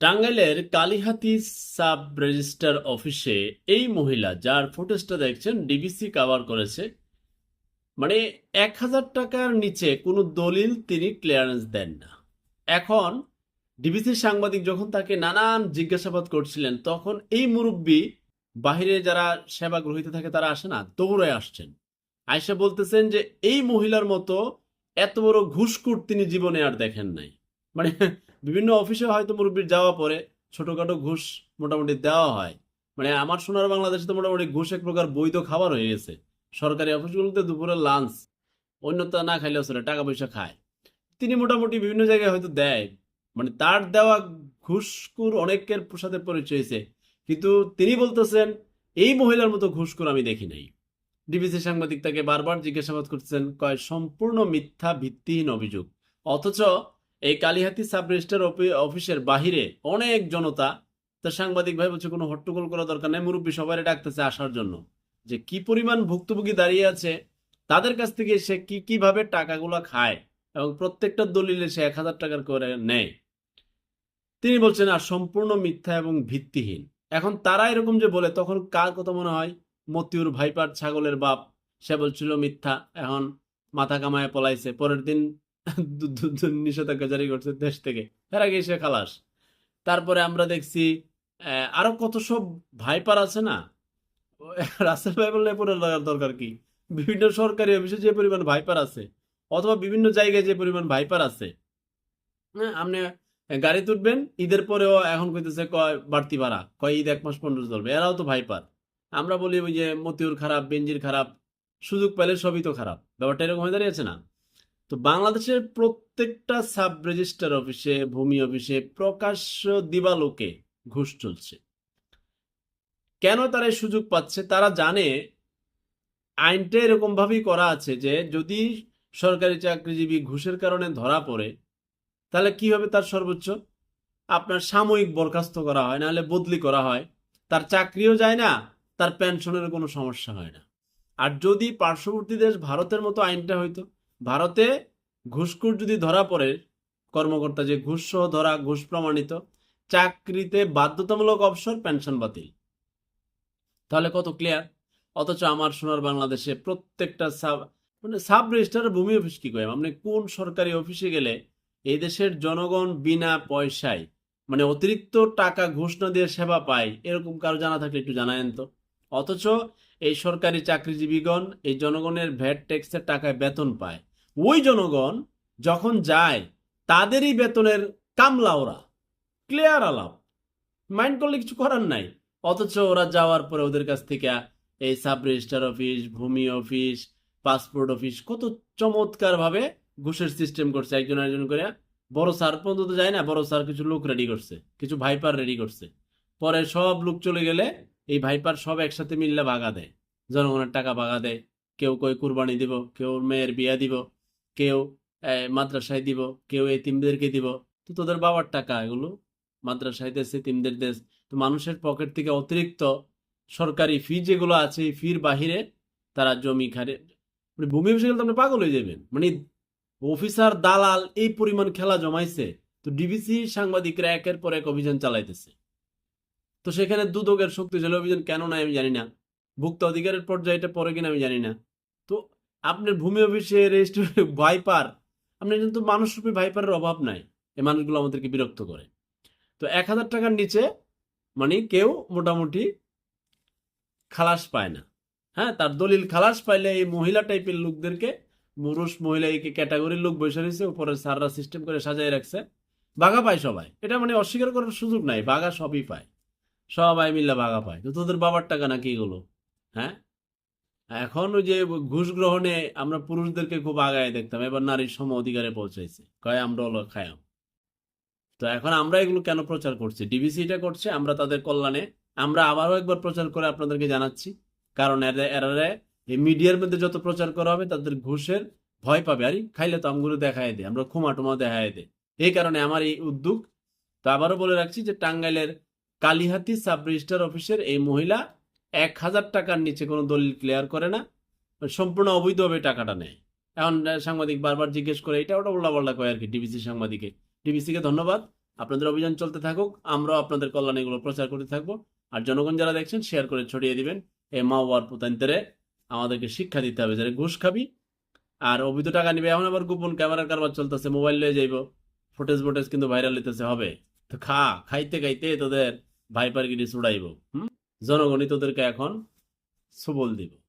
টাঙ্গাইলের Kalihati sub registrar অফিসে এই মহিলা যার ফুটেজটা দেখছেন, ডিবিসি কাভার করেছে মানে এক হাজার টাকার নিচে কোনো দলিল তিনি ক্লিয়ারেন্স দেন না। এখন ডিবিসির সাংবাদিক যখন তাকে নানান জিজ্ঞাসাবাদ করছিলেন, তখন এই মুরব্বী বাহিরে যারা সেবা গ্রহীত থাকে তারা আসে না, দৌড়ে আসছেন। আয়সা বলতেছেন যে, এই মহিলার মতো এত বড় ঘুষকুট তিনি জীবনে আর দেখেন নাই। মানে বিভিন্ন অফিসে হয়তো মুরব্বীর যাওয়া পরে ছোটখাটো ঘুষ মোটামুটি দেওয়া হয়। মানে আমার সোনার বাংলাদেশে তো মোটামুটি ঘুষ এক প্রকার বৈধ খাবার হয়ে গেছে। সরকারি অফিসগুলোতে দুপুরে লাঞ্চ অন্যতা না খাইলেও চলে টাকা পয়সা খায়। তিনি মোটামুটি বিভিন্ন জায়গায় হয়তো দেয়। মানে তার দেওয়া ঘুষখোর অনেকের সাথে পরিচয় হয়েছে। কিন্তু তিনি বলতেছেন, এই মহিলার মতো ঘুষখোর আমি দেখি নাই। ডিবিসি সাংবাদিক তাকে বারবার জিজ্ঞাসাবাদ করতেছেন, কয়, সম্পূর্ণ মিথ্যা ভিত্তিহীন অভিযোগ। অথচ এই কালিহাতি সাব রেজিস্টার অফি- অফিসের বাহিরে অনেক জনতা তার সাংবাদিক ভাই বলছে কোনো হট্টগোল করা দরকার নেই, মুরব্বী সবাই ডাকতেছে আসার জন্য। যে কি পরিমাণ ভুক্তভোগী দাঁড়িয়ে আছে, তাদের কাছ থেকে সে কি, কীভাবে টাকাগুলো খায় এবং প্রত্যেকটা দলিলে সে এক হাজার টাকার করে নেয়। তিনি বলছেন, আর সম্পূর্ণ মিথ্যা এবং ভিত্তিহীন। এখন তারা এরকম যে বলে, তখন কার কথা মনে হয়? মতিউর ভাইপার ছাগলের বাপ। সে বলছিল, মিথ্যা, এখন মাথা কামায় পলাইছে। পরের দিন নিষেধাজ্ঞা জারি করছে দেশ থেকে। এর আগে সে খালাস। তারপরে আমরা দেখছি আরও কত সব ভাইপার আছে না? রাসেল ভাই বললে পরে লাগার দরকার কি? বিভিন্ন সরকারি অফিসে যে পরিমাণ ভাইপার আছে, অথবা বিভিন্ন জায়গায় যে পরিমাণ ভাইপার আছে হ্যাঁ আপনি গাড়ি তুলবেন, ঈদের পরেও এখন কইতেছে কয় বাড়তি ভাড়া, কয় ঈদ এক মাস পনেরো চলবে, এরাও তো ভাইপার। আমরা বলি ওই যে মতিউর খারাপ বেঞ্জির খারাপ, সুযোগ পেলে সবই তো খারাপ, ব্যাপারটা এরকম হয়ে দাঁড়িয়েছে না? তো বাংলাদেশের প্রত্যেকটা সাব রেজিস্টার অফিসে, ভূমি অফিসে প্রকাশ্য দিবালোকে ঘুষ চলছে। কেন তারা সুযোগ পাচ্ছে? তারা জানে আইনটা এরকম ভাবেই করা আছে যে যদি সরকারি চাকরিজীবী ঘুষের কারণে ধরা পড়ে, তাহলে কি হবে তার সর্বোচ্চ? আপনার সাময়িক বরখাস্ত করা হয়, নাহলে বদলি করা হয়। তার চাকরিও যায় না, তার পেনশনের কোনো সমস্যা হয় না। আর যদি পার্শ্ববর্তী দেশ ভারতের মতো আইনটা হইতো ভারতে ঘুষখোর যদি ধরা পড়ে, কর্মকর্তা যে ঘুষ সহ ধরা, ঘুষ প্রমাণিত, চাকরিতে বাধ্যতামূলক অবসর, পেনশন বাতিল। তাহলে কত ক্লিয়ার অথচ আমার সোনার বাংলাদেশে প্রত্যেকটা সাব মানে সাব রেজিস্ট্রার ভূমি অফিস কি কয়? আপনি কোন সরকারি অফিসে গেলে এই দেশের জনগণ বিনা পয়সায় মানে অতিরিক্ত টাকা ঘুষ না দিয়ে সেবা পায়, এরকম কারও জানা থাকলে একটু জানায়েন তো। অথচ এই সরকারি চাকরিজীবীগণ এই জনগণের ভ্যাট ট্যাক্সের টাকায় বেতন পায়। ওই জনগণ যখন যায়, তাদেরই বেতনের কামলা ওরা। ক্লিয়ার আলাপ। মাইন্ড করলে কিছু করার নাই। অথচ ওরা যাওয়ার পরে ওদের কাছ থেকে এই সাব রেজিস্টার অফিস ভূমি অফিস পাসপোর্ট অফিস কত চমৎকার ভাবে ঘুষের সিস্টেম করছে একজন একজন করে। বড় স্যার পর্যন্ত তো যায় না, বড় স্যার কিছু লোক রেডি করছে, কিছু ভাইপার রেডি করছে। পরে সব লোক চলে গেলে এই ভাইপার সব একসাথে মিললে ভাগা দেয়। জনগণের টাকা ভাগা দেয়। কেউ কই কুরবানি দিব, কেউ মেয়ের বিয়া দিব। কেউ মাদ্রাসায় দিব, কেউ এতিমদেরকে দিব। তো তোদের বাবার টাকা এগুলো? মাদ্রাসায় দেশ এতিমদের দেশ। তো মানুষের পকেট থেকে অতিরিক্ত সরকারি ফি যেগুলো আছে ফির বাহিরে তারা জমি খারে মানে ভূমি তো আপনি পাগল হয়ে যাবেন। মানে অফিসার দালাল এই পরিমাণ খেলা জমাইছে, তো ডিবিসি সাংবাদিকরা একের পর এক অভিযান চালাইতেছে। তো সেখানে দুদকের শক্তিশালী অভিযান কেন নাই আমি জানি না। ভুক্ত অধিকারের পর্যায়ে এটা পরে কিনা আমি জানি না। আপনার ভূমি অফিসে ভাইপার আপনার কিন্তু মানুষরূপী ভাইপারের অভাব নাই। এই মানুষগুলো আমাদেরকে বিরক্ত করে। তো এক হাজার টাকার নিচে মানে কেউ মোটামুটি খালাস পায় না। হ্যাঁ তার দলিল খালাস পাইলে এই মহিলা টাইপের লোকদেরকে, পুরুষ মহিলা এই ক্যাটাগরির লোক বসে রয়েছে উপরে সাররা সিস্টেম করে সাজাই রাখছে। বাঘা পায় সবাই। এটা মানে অস্বীকার করার সুযোগ নাই। বাঘা সবই পায়। সবাই মিলে বাঘা পায়। তো তোদের বাবার টাকা নাকি এগুলো? হ্যাঁ? এখন ওই যে ঘুষ গ্রহণে আমরা পুরুষদেরকে খুব আগায় দেখতাম, এবার নারীর সম অধিকারে পৌঁছাইছে। কয়, আমরা হলো খায়াম। তো এখন আমরা এগুলো কেন প্রচার করছি? ডিবিসি এটা করছে, আমরা তাদের কল্যাণে। আমরা আবারও একবার প্রচার করে আপনাদেরকে জানাচ্ছি। কারণ এরা এরারে এই মিডিয়ার মধ্যে যত প্রচার করা হবে, তাদের ঘুষের ভয় পাবে। আরে, খাইলে তো আমগুলো দেখায় দে, আমরা ক্ষমা টমা দেখায় দে। এই কারণে আমার এই উদ্যোগ। তো আবারও বলে রাখছি যে টাঙ্গাইলের কালিহাতি সাব রেজিস্টার অফিসের এই মহিলা এক হাজার টাকার নিচে কোনো দলিল ক্লিয়ার করে না, সম্পূর্ণ অবৈধভাবে টাকাটা নেয়। এখন সাংবাদিক বারবার জিজ্ঞেস করে, এটা ওটা উল্টা পাল্টা কয় আর কি ডিবিসি সাংবাদিকে। ডিবিসিকে ধন্যবাদ। আপনাদের অভিযান চলতে থাকুক, আমরাও আপনাদের কল্যাণে এগুলো প্রচার করতে থাকব। আর জনগণ যারা দেখছেন শেয়ার করে ছড়িয়ে দিবেন। এই মা ওয়ার পুতান্তরে আমাদেরকে শিক্ষা দিতে হবে, যারা ঘুষ খাবি। আর অবৈধ টাকা নিবে, এখন আবার গোপন ক্যামেরার কারবার চলতেছে, মোবাইল লয়ে যাইব। ফুটেজ ফুটেজ কিন্তু ভাইরাল হইতেছে, হবে। তো খা খাইতে খাইতে তোদের ভাইপার গিরি ছুড়াইব, হুম? জনগণই তোদেরকে এখন সবল দিব।